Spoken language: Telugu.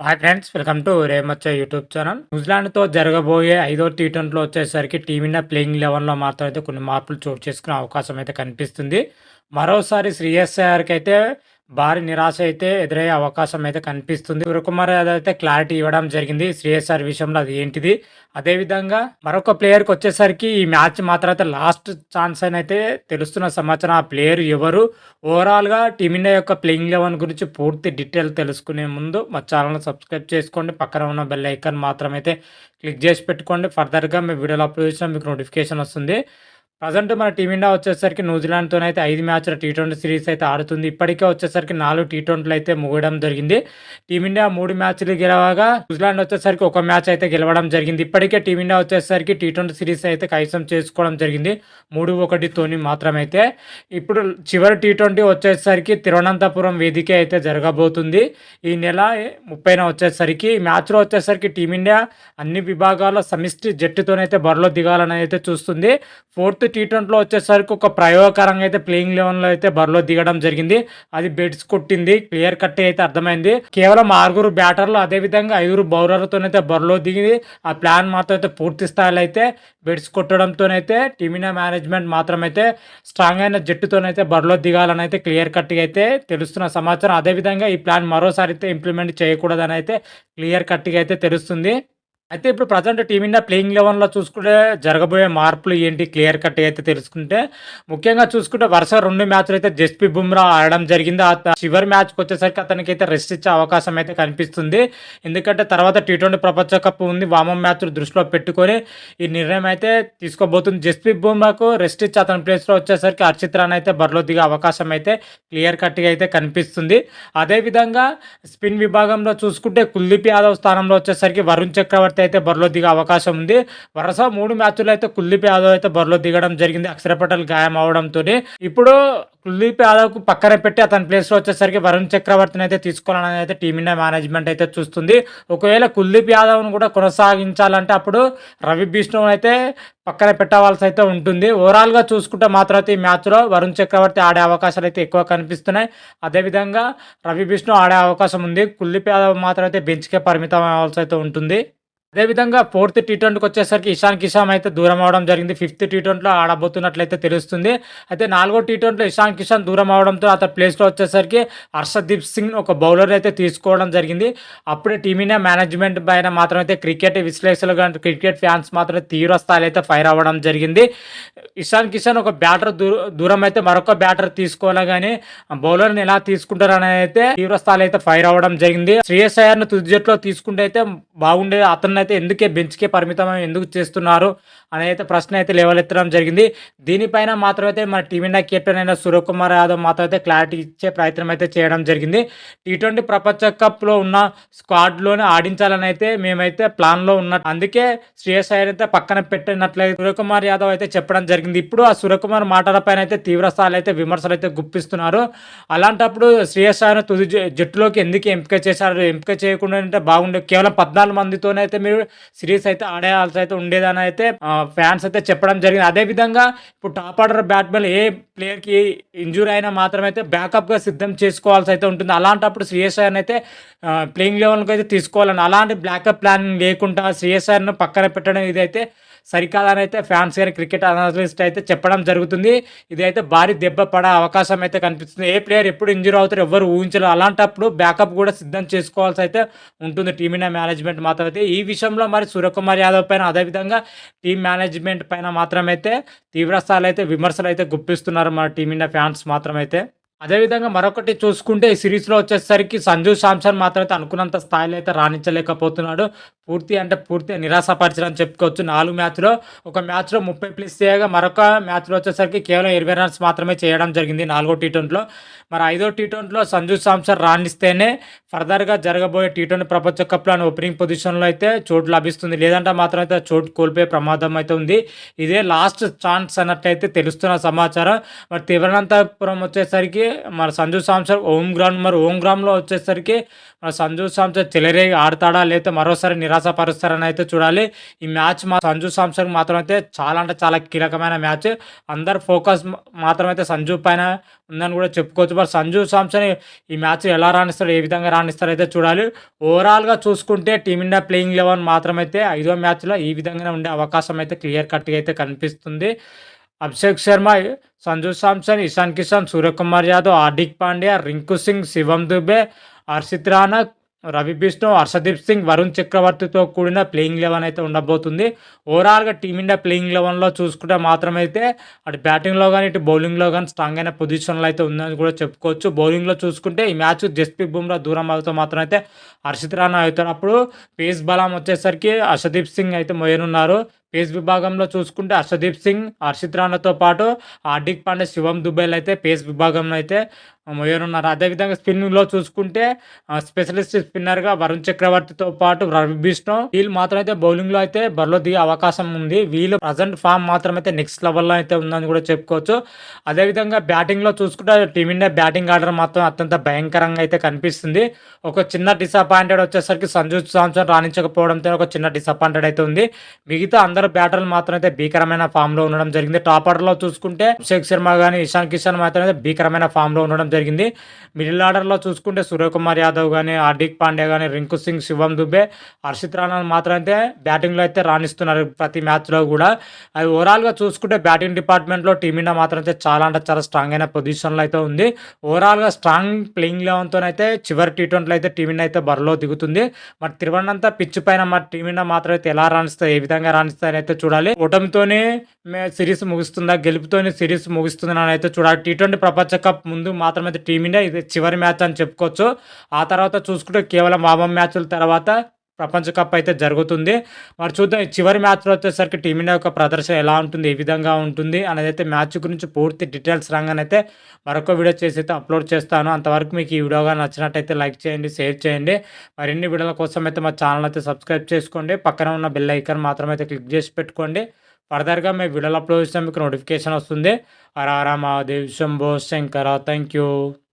హాయ్ ఫ్రెండ్స్ వెల్కమ్ టు రేమచ్చ యూట్యూబ్ ఛానల్ న్యూజిలాండ్తో జరగబోయే ఐదో టీ ట్వంటీలో వచ్చేసరికి టీమిండియా ప్లేయింగ్ లెవెన్లో మాత్రం అయితే కొన్ని మార్పులు చోటు చేసుకునే అవకాశం అయితే కనిపిస్తుంది. మరోసారి శ్రీఎస్ఐఆర్కి అయితే భారీ నిరాశ అయితే ఎదురయ్యే అవకాశం అయితే కనిపిస్తుంది. సూర్యకుమార్ యాదవ్ అయితే క్లారిటీ ఇవ్వడం జరిగింది. శ్రీయస్ఆర్ విషయంలో అది ఏంటిది? అదేవిధంగా మరొక ప్లేయర్కి వచ్చేసరికి ఈ మ్యాచ్ మాత్రం అయితే లాస్ట్ ఛాన్స్ అని అయితే తెలుస్తున్న సమాచారం. ఆ ప్లేయర్ ఎవరు? ఓవరాల్గా టీమిండియా యొక్క ప్లేయింగ్ లెవెన్ గురించి పూర్తి డీటెయిల్ తెలుసుకునే ముందు మా ఛానల్ సబ్స్క్రైబ్ చేసుకోండి. పక్కన ఉన్న బెల్ ఐకాన్ మాత్రం అయితే క్లిక్ చేసి పెట్టుకోండి. ఫర్దర్గా మీ వీడియోలో అప్లోడ్ చేసిన మీకు నోటిఫికేషన్ వస్తుంది. ప్రజెంట్ మన టీమిండియా వచ్చేసరికి న్యూజిలాండ్తో అయితే ఐదు మ్యాచ్ల టీ ట్వంటీ సిరీస్ అయితే ఆడుతుంది. ఇప్పటికే వచ్చేసరికి నాలుగు టీ ట్వంటీలు అయితే ముగడం జరిగింది. టీమిండియా మూడు మ్యాచ్లు గెలవగా న్యూజిలాండ్ వచ్చేసరికి ఒక మ్యాచ్ అయితే గెలవడం జరిగింది. ఇప్పటికే టీమిండియా వచ్చేసరికి టీ ట్వంటీ సిరీస్ అయితే కైసం చేసుకోవడం జరిగింది. మూడు ఒకటితోని మాత్రమైతే. ఇప్పుడు చివరి టీ ట్వంటీ వచ్చేసరికి తిరువనంతపురం వేదిక అయితే జరగబోతుంది. ఈ నెల ముప్పైన వచ్చేసరికి మ్యాచ్లో వచ్చేసరికి టీమిండియా అన్ని విభాగాల సమిష్టి జట్టుతోనైతే బరిలో దిగాలని అయితే చూస్తుంది. ఫోర్త్ టీ ట్వంటీలో వచ్చేసరికి ఒక ప్రయోగకరంగా అయితే ప్లేయింగ్ లెవెన్లో అయితే బరిలో దిగడం జరిగింది. అది బెడ్స్ కొట్టింది క్లియర్ కట్ అయితే అర్థమైంది. కేవలం ఆరుగురు బ్యాటర్లు అదేవిధంగా ఐదుగురు బౌలర్లతోనైతే బరిలో దిగింది. ఆ ప్లాన్ మాత్రం అయితే పూర్తి స్థాయిలో అయితే బెడ్స్ కొట్టడంతోనైతే టీమినా మేనేజ్మెంట్ మాత్రం అయితే స్ట్రాంగ్ అయిన జట్టుతోనైతే బరిలో దిగాలని అయితే క్లియర్ కట్గా అయితే తెలుస్తున్న సమాచారం. అదేవిధంగా ఈ ప్లాన్ మరోసారి అయితే ఇంప్లిమెంట్ చేయకూడదని అయితే క్లియర్ కట్గా అయితే తెలుస్తుంది. అయితే ఇప్పుడు ప్రజెంట్ టీమిండియా ప్లేయింగ్ లెవెన్లో చూసుకుంటే జరగబోయే మార్పులు ఏంటి? క్లియర్ కట్ అయితే తెలుసుకుంటే ముఖ్యంగా చూసుకుంటే వరుస రెండు మ్యాచ్లు అయితే జస్ప్రీత్ బుమ్రా ఆడడం జరిగింది. ఆ చివరి మ్యాచ్కి వచ్చేసరికి అతనికి అయితే రెస్ట్ ఇచ్చే అవకాశం అయితే కనిపిస్తుంది. ఎందుకంటే తర్వాత టీ ట్వంటీ ప్రపంచ కప్ ఉంది. వామం మ్యాచ్లు దృష్టిలో పెట్టుకొని ఈ నిర్ణయం అయితే తీసుకోబోతుంది. జస్ప్రీత్ బుమ్రాకు రెస్ట్ ఇచ్చి అతని ప్లేస్లో వచ్చేసరికి అర్చిత్ రాణ్ అయితే బరిలో దిగే అవకాశం అయితే క్లియర్ కట్గా అయితే కనిపిస్తుంది. అదేవిధంగా స్పిన్ విభాగంలో చూసుకుంటే కుల్దీప్ యాదవ్ స్థానంలో వచ్చేసరికి వరుణ్ చక్రవర్తి అయితే బరిలో దిగే అవకాశం ఉంది. వరుస మూడు మ్యాచ్లు అయితే కుల్దీప్ యాదవ్ అయితే బరిలో దిగడం జరిగింది. అక్షర పటేల్ గాయం అవడంతో ఇప్పుడు కుల్దీప్ యాదవ్కు పక్కన పెట్టి అతని ప్లేస్లో వచ్చేసరికి వరుణ్ చక్రవర్తిని అయితే తీసుకోవాలని అయితే టీమిండియా మేనేజ్మెంట్ అయితే చూస్తుంది. ఒకవేళ కుల్దీప్ యాదవ్ను కూడా కొనసాగించాలంటే అప్పుడు రవి బిష్ణు అయితే పక్కన పెట్టవలసి అయితే ఉంటుంది. ఓవరాల్గా చూసుకుంటే మాత్రం అయితే ఈ మ్యాచ్లో వరుణ్ చక్రవర్తి ఆడే అవకాశాలు అయితే ఎక్కువ కనిపిస్తున్నాయి. అదేవిధంగా రవి బిష్ణు ఆడే అవకాశం ఉంది. కుల్దీప్ యాదవ్ మాత్రం అయితే బెంచ్కే పరిమితం అవ్వాల్సి అయితే ఉంటుంది. అదేవిధంగా ఫోర్త్ టీ ట్వంటీకి వచ్చేసరికి ఇషాన్ కిషాన్ అయితే దూరం అవడం జరిగింది. ఫిఫ్త్ టీ ట్వంటీలో ఆడబోతున్నట్లయితే తెలుస్తుంది. అయితే నాలుగో టీ ట్వంటీలో ఇషాన్ కిషాన్ దూరం అవడంతో అతని ప్లేస్లో వచ్చేసరికి హర్షదీప్ సింగ్ ఒక బౌలర్ అయితే తీసుకోవడం జరిగింది. అప్పుడే టీమిండియా మేనేజ్మెంట్ పైన మాత్రం అయితే క్రికెట్ విశ్లేషకులు కానీ క్రికెట్ ఫ్యాన్స్ మాత్రం తీవ్ర స్థాయిలో అయితే ఫైర్ అవ్వడం జరిగింది. ఇషాన్ కిషాన్ ఒక బ్యాటర్ దూరం అయితే మరొక బ్యాటర్ తీసుకోవాలి కానీ బౌలర్ని ఎలా తీసుకుంటారు అనేది అయితే తీవ్ర స్థాయిలో అయితే ఫైర్ అవ్వడం జరిగింది. శ్రేయస్ అయ్యర్ను తుది జట్లో తీసుకుంటే అయితే బాగుండేది అతను అయితే ఎందుకే బెంచ్కే పరిమితం ఎందుకు చేస్తున్నారు అనేది అయితే ప్రశ్న అయితే లేవలెత్తడం జరిగింది. దీనిపైన మాత్రం అయితే మన టీమిండియా కెప్టెన్ అయిన సూర్యకుమార్ యాదవ్ మాత్రం అయితే క్లారిటీ ఇచ్చే ప్రయత్నం అయితే చేయడం జరిగింది. టీ ట్వంటీ ప్రపంచ కప్లో ఉన్న స్క్వాడ్లోనే ఆడించాలని అయితే మేమైతే ప్లాన్లో ఉన్న అందుకే శ్రేయస్ అయ్యర్ అయితే పక్కన పెట్టినట్లయితే సూర్యకుమార్ యాదవ్ అయితే చెప్పడం జరిగింది. ఇప్పుడు ఆ సూర్యకుమార్ మాటలపైన అయితే తీవ్రస్థాయిలో అయితే విమర్శలు అయితే గుప్పిస్తున్నారు. అలాంటప్పుడు శ్రేయస్ అయ్యర్ తుది జట్టులోకి ఎందుకు ఎంపిక చేశారు? ఎంపిక చేయకుండా అంటే బాగుండే కేవలం పద్నాలుగు మందితోనే అయితే మీరు సిరీస్ అయితే ఆడేయాల్సి అయితే ఉండేదని అయితే ఫ్యాన్స్ అయితే చెప్పడం జరిగింది. అదేవిధంగా ఇప్పుడు టాప్ ఆర్డర్ బ్యాట్మెన్ ఏ ప్లేయర్కి ఇంజూరీ అయినా మాత్రమైతే బ్యాకప్గా సిద్ధం చేసుకోవాల్సి అయితే ఉంటుంది. అలాంటప్పుడు సిఎస్ఆర్ని అయితే ప్లేయింగ్ లెవెల్కి అయితే తీసుకోవాలని అలాంటి బ్యాకప్ ప్లానింగ్ లేకుండా సిఎస్ఆర్ను పక్కన పెట్టడం ఇదైతే సరికాదని అయితే ఫ్యాన్స్ కానీ క్రికెట్ అనలిస్ట్ అయితే చెప్పడం జరుగుతుంది. ఇది అయితే భారీ దెబ్బ పడే అవకాశం అయితే కనిపిస్తుంది. ఏ ప్లేయర్ ఎప్పుడు ఇంజూర్ అవుతారో ఎవరు ఊహించరు. అలాంటప్పుడు బ్యాకప్ కూడా సిద్ధం చేసుకోవాల్సి అయితే ఉంటుంది టీమిండియా మేనేజ్మెంట్ మాత్రం అయితే. ఈ విషయంలో మరి సూర్యకుమార్ యాదవ్ పైన అదేవిధంగా టీం మేనేజ్మెంట్ పైన మాత్రమైతే తీవ్రస్థాయిలో అయితే విమర్శలు అయితే గుప్పిస్తున్నారు మన టీమిండియా ఫ్యాన్స్ మాత్రమైతే. అదేవిధంగా మరొకటి చూసుకుంటే ఈ సిరీస్లో వచ్చేసరికి సంజు శాంసన్ మాత్రం అయితే అనుకున్నంత స్థాయిలో అయితే రాణించలేకపోతున్నాడు. పూర్తి అంటే పూర్తి నిరాశపరచడం చెప్పుకోవచ్చు. నాలుగు మ్యాచ్లో ఒక మ్యాచ్లో ముప్పై ప్లస్ చేయగా మరొక మ్యాచ్లో వచ్చేసరికి కేవలం ఇరవై రన్స్ మాత్రమే చేయడం జరిగింది నాలుగో టీ ట్వంటీలో మరి ఐదో టీ ట్వంటీలో సంజు శాంసన్ రాణిస్తేనే ఫర్దర్గా జరగబోయే టీ ట్వంటీ ప్రపంచ కప్లో ఓపెనింగ్ పొజిషన్లో అయితే చోటు లభిస్తుంది. లేదంటే మాత్రం అయితే చోటు కోల్పోయే ప్రమాదం అయితే ఉంది. ఇదే లాస్ట్ ఛాన్స్ అన్నట్లయితే తెలుస్తున్న సమాచారం. మరి తిరువనంతపురం వచ్చేసరికి మన సంజు సామ్సన్ ఓం గ్రౌండ్ మరి ఓం గ్రౌండ్లో వచ్చేసరికి మన సంజు సామ్సన్ చెలరేగి ఆడతాడా లేకపోతే మరోసారి నిరాశపరుస్తారని అయితే చూడాలి. ఈ మ్యాచ్ మా సంజు సామ్సన్ మాత్రం అయితే చాలా అంటే చాలా కీలకమైన మ్యాచ్. అందరు ఫోకస్ మాత్రం అయితే సంజు పైన ఉందని కూడా చెప్పుకోవచ్చు. మరి సంజు సామ్సన్ ఈ మ్యాచ్ ఎలా రాణిస్తాడు ఏ విధంగా రాణిస్తారో అయితే చూడాలి. ఓవరాల్గా చూసుకుంటే టీమిండియా ప్లేయింగ్ లెవెన్ మాత్రమైతే ఐదో మ్యాచ్లో ఈ విధంగానే ఉండే అవకాశం అయితే క్లియర్ కట్గా అయితే కనిపిస్తుంది. అభిషేక్ శర్మ సంజు సామ్సన్ ఇషాన్ కిషన్ సూర్యకుమార్ యాదవ్ హార్దిక్ పాండ్యా రింకు సింగ్ శివం దుబే హర్షిత్ రాణా రవి బిష్ణు హర్షదీప్ సింగ్ వరుణ్ చక్రవర్తితో కూడిన ప్లేయింగ్ లెవెన్ అయితే ఉండబోతుంది. ఓవరాల్గా టీమిండియా ప్లేయింగ్ లెవెన్లో చూసుకుంటే మాత్రమైతే అటు బ్యాటింగ్లో కానీ ఇటు బౌలింగ్లో కానీ స్ట్రాంగ్ అయిన పొజిషన్లో అయితే ఉందని కూడా చెప్పుకోవచ్చు. బౌలింగ్లో చూసుకుంటే ఈ మ్యాచ్ జస్ప్రీత్ బుమ్రా దూరం అవుతూ మాత్రం అయితే హర్షిత్ రాణా అవుతారు అప్పుడు పేస్ బలం వచ్చేసరికి హర్షదీప్ సింగ్ అయితే మొయ్యనున్నారు. పేస్ విభాగంలో చూసుకుంటే హర్షదీప్ సింగ్ హర్షిత్ రాణాతో పాటు హార్దిక్ పాండే శివం దుబేలు అయితే పేస్ విభాగంలో అయితే మొయ్యనున్నారు. అదేవిధంగా స్పిన్లో చూసుకుంటే స్పెషలిస్ట్ స్పిన్నర్గా వరుణ్ చక్రవర్తితో పాటు రవి బిష్ణు. వీళ్ళు మాత్రం అయితే బౌలింగ్లో అయితే బరిలో దిగే అవకాశం ఉంది. వీళ్ళు ప్రజెంట్ ఫామ్ మాత్రం అయితే నెక్స్ట్ లెవెల్లో అయితే ఉందని కూడా చెప్పుకోవచ్చు. అదేవిధంగా బ్యాటింగ్లో చూసుకుంటే టీమిండియా బ్యాటింగ్ ఆర్డర్ మాత్రం అత్యంత భయంకరంగా అయితే కనిపిస్తుంది. ఒక చిన్న డిసప్పాయింటెడ్ వచ్చేసరికి సంజు సాంసన్ రాణించకపోవడంతో ఒక చిన్న డిసప్పాయింటెడ్ అయితే ఉంది. మిగతా అందరూ బ్యాటర్లు మాత్రం అయితే భీకరమైన ఫామ్లో ఉండడం జరిగింది. టాప్ ఆర్డర్లో చూసుకుంటే అభిషేక్ శర్మ కానీ ఇషాన్ కిషన్ మాత్రం అయితే భీకరమైన ఫామ్లో ఉండడం జరిగింది. మిడిల్ ఆర్డర్లో చూసుకుంటే సూర్యకుమార్ యాదవ్ కానీ హార్దిక్ పాండే కానీ రింకు సింగ్ శివం దుబే హర్షిత్ రాణా మాత్రం అయితే బ్యాటింగ్లో అయితే రాణిస్తున్నారు ప్రతి మ్యాచ్లో కూడా. అది ఓవరాల్గా చూసుకుంటే బ్యాటింగ్ డిపార్ట్మెంట్లో టీమిండియా మాత్రం అయితే చాలా అంటే చాలా స్ట్రాంగ్ అయిన పొజిషన్లో అయితే ఉంది. ఓవరాల్గా స్ట్రాంగ్ ప్లేయింగ్ లెవెన్తో అయితే చివరి టీ ట్వంటీలో అయితే టీమిండియా అయితే బరిలో దిగుతుంది. మరి తిరువనంత పిచ్ పైన మరి టీమిండియా మాత్రం అయితే ఎలా రాణిస్తాయి ఏ విధంగా రాణిస్తాయి రాణిస్తారు అయితే చూడాలి. ఓటమితోనే సిరీస్ ముగుస్తుందా గెలుపుతోనే సిరీస్ ముగుస్తుందని అయితే చూడాలి. టీ ట్వంటీ ప్రపంచ కప్ ముందు మాత్రమే టీమిండియా ఇది చివరి మ్యాచ్ అని చెప్పుకోవచ్చు. ఆ తర్వాత చూసుకుంటే కేవలం వామం మ్యాచ్ల తర్వాత ప్రపంచ కప్ అయితే జరుగుతుంది. మరి చూద్దాం చివరి మ్యాచ్లో వచ్చేసరికి టీమిండియా యొక్క ప్రదర్శన ఎలా ఉంటుంది ఏ విధంగా ఉంటుంది అనేది అయితే మ్యాచ్ గురించి పూర్తి డీటెయిల్స్ రాగానైతే మరొక వీడియో చేసి అయితే అప్లోడ్ చేస్తాను. అంతవరకు మీకు ఈ వీడియోగా నచ్చినట్టయితే లైక్ చేయండి షేర్ చేయండి. మరిన్ని వీడియోల కోసం అయితే మా ఛానల్ అయితే సబ్స్క్రైబ్ చేసుకోండి. పక్కన ఉన్న బెల్ ఐకాన్ మాత్రం అయితే క్లిక్ చేసి పెట్టుకోండి. ఫర్దర్గా మేము వీడియోలు అప్లోడ్ చేసినా మీకు నోటిఫికేషన్ వస్తుంది. హర మహాదేవ్ శంభో శంకర. Thank you.